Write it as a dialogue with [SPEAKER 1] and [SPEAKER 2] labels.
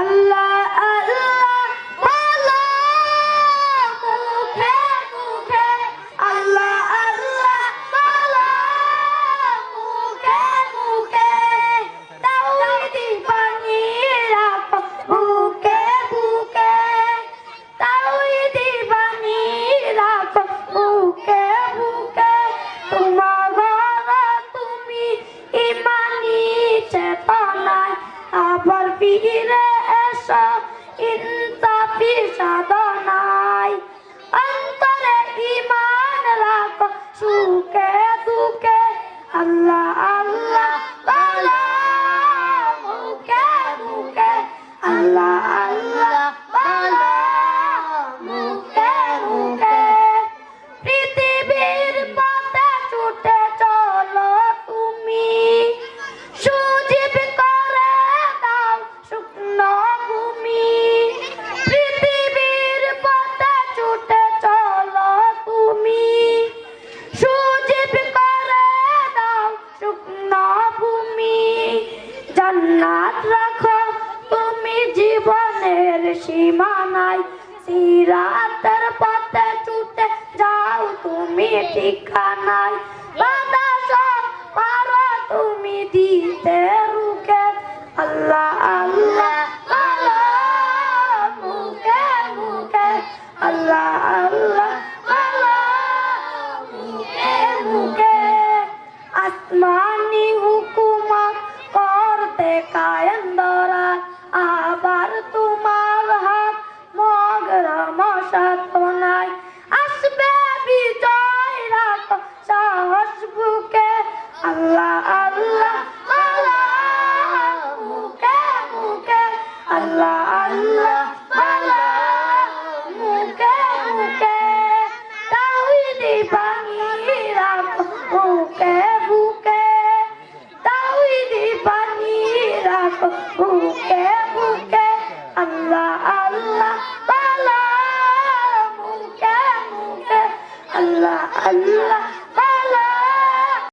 [SPEAKER 1] আল্লাহ আল্লাহ। فيه رأسا إن تفي জান্নাত রাখো, তুমি জীবনের সীমানায়। সিরাতের পথে ছুটে যাও তুমি ঠিকানায়। বাতাস পারো তুমি দিতে রুখে। আল্লাহ আল্লাহ আল্লাহ মুখে মুখে। আল্লাহ আল্লাহ Allah, Allah.